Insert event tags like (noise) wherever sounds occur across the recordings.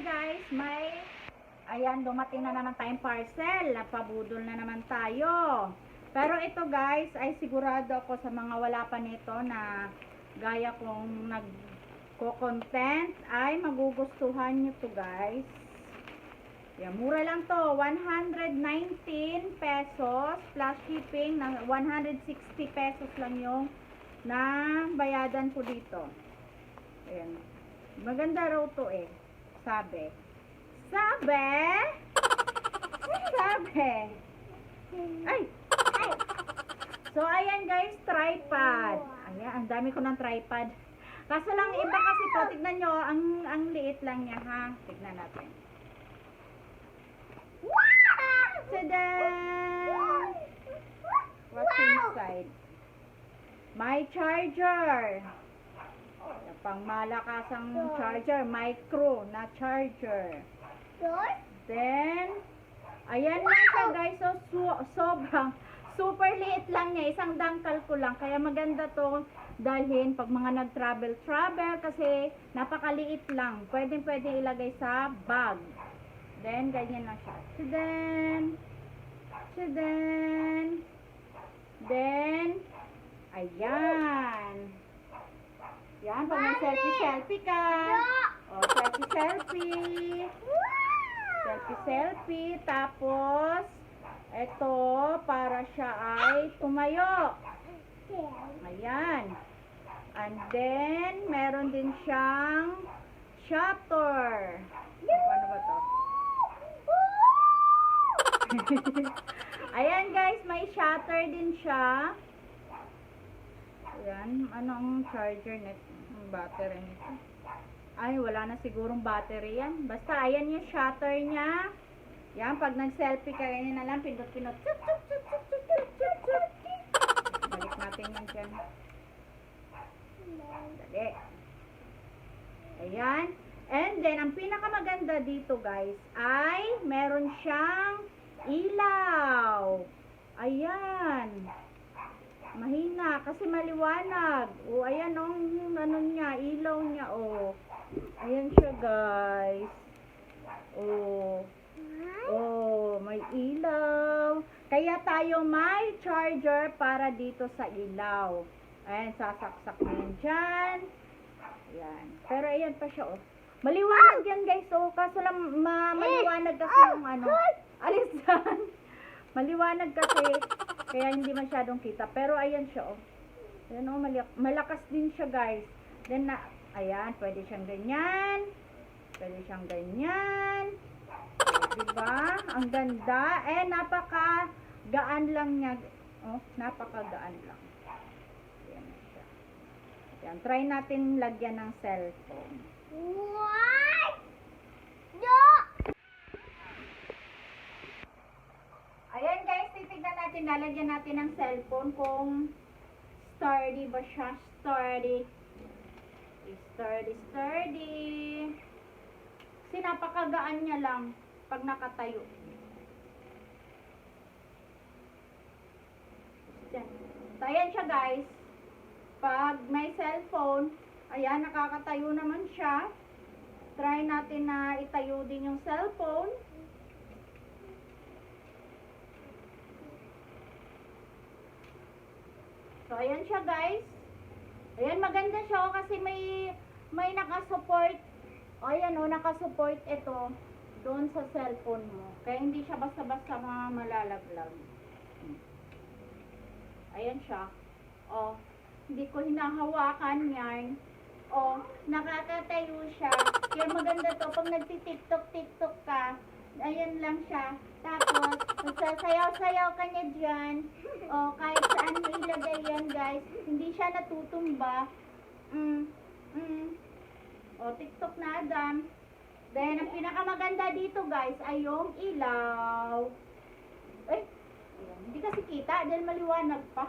guys, may ayan dumating na naman tayong parcel. Napabudol na naman tayo. Pero ito guys, ay sigurado ako sa mga wala pa nito na gaya kong nagko-content ay magugustuhan nyo to guys. Yan, mura lang to. 119 pesos plus shipping na 160 pesos lang yung na bayadan ko dito. Ayan. Maganda raw to eh. Sabi. Sabi? Sabi. Ay! Ay! So, ayan guys, tripod. Ayan, ang dami ko ng tripod. Kaso lang iba kasi to, tignan nyo, ang, ang liit lang niya ha. Tignan natin. Tada! What's inside? My charger. Pang malakasang charger, micro na charger. Then, ayan lang siya guys. So, su- sobrang, super liit lang niya. Isang dangkal ko lang. Kaya maganda to dalhin pag mga nag-travel-travel kasi napakaliit lang. Pwede pwede ilagay sa bag. Then, ganyan lang siya. Then, then, then, ayan. Yan, pag mag-selfie-selfie ka. O, selfie-selfie. Selfie-selfie. Tapos, ito, para siya ay tumayo. Ayan. And then, meron din siyang shutter. Ano ba to? (laughs) Ayan guys, may shutter din siya. Ayan, anong charger nito? Battery nito. Ay, wala na sigurong battery yan. Basta, ayan yung shutter niya. Yan, pag nag-selfie ka, ganyan na lang, pindot-pindot. Balik natin yan dyan. Dali. Ayan. And then, ang pinakamaganda dito, guys, ay meron siyang ilaw. Ayan. Mahina kasi maliwanag. O, ayan oh, yung ano niya, ilaw niya, oh. Ayan siya, guys. Oh. Oh, may ilaw. Kaya tayo may charger para dito sa ilaw. Ayan, sasaksak yan dyan. Ayan. Pero ayan pa siya, oh. Maliwanag yan, guys, oh. Kaso lang, ma maliwanag kasi yung ano. Alis dyan. (laughs) Maliwanag kasi, kaya hindi masyadong kita. Pero ayan siya, oh. Ayan, oh, mali- malakas din siya, guys. Then, na, ayan, pwede siyang ganyan. Pwede siyang ganyan. Oh, diba? Ang ganda. Eh, napaka gaan lang niya. Oh, napaka-gaan lang. Ayan siya. Ayan, try natin lagyan ng cellphone. What? No! Ayan guys, titignan natin, lalagyan natin ng cellphone kung sturdy ba siya, sturdy. Sturdy, sturdy. Kasi napakagaan niya lang pag nakatayo. Yan. So, ayan siya guys. Pag may cellphone, ayan, nakakatayo naman siya. Try natin na itayo din yung cellphone. So, ayan siya guys. Ayan, maganda siya oh, kasi may may nakasupport. O, ayan o, nakasupport ito doon sa cellphone mo. Kaya hindi siya basta-basta mga malalaglag. Ayan siya. O, hindi ko hinahawakan yan. O, nakakatayo siya. Kaya maganda to pag nagti-tiktok-tiktok ka. Ayan lang siya. Tapos, magsasayaw-sayaw ka niya dyan. O, kahit saan mo ilagay yan, guys. Hindi siya natutumba. Mm, mm. O, TikTok na, Adam. Then, ang pinakamaganda dito, guys, ay yung ilaw. Ayan. hindi kasi kita dahil maliwanag pa.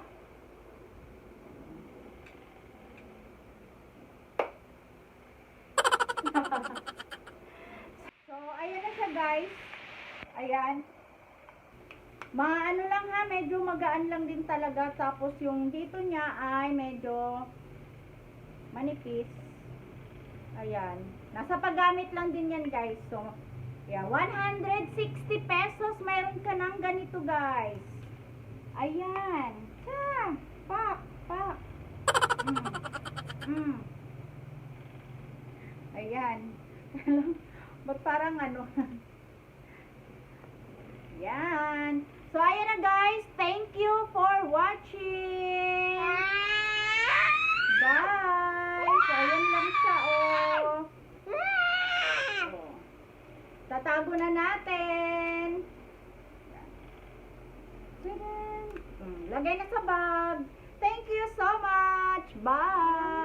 so, ayan na siya, guys. Ayan. Maano lang ha, medyo magaan lang din talaga. Tapos yung dito niya ay medyo manipis. Ayan. Nasa paggamit lang din yan, guys. So, yeah, 160 pesos. Mayroon ka ng ganito, guys. Ayan. Ha, pak, pak. Mm. Mm. Ayan. (laughs) Ba't parang ano? (laughs) Yan. So, ayan na guys. Thank you for watching. Guys, ayan lang siya, oh. Tatago na natin. Mm, Lagay na sa bag. Thank you so much. Bye.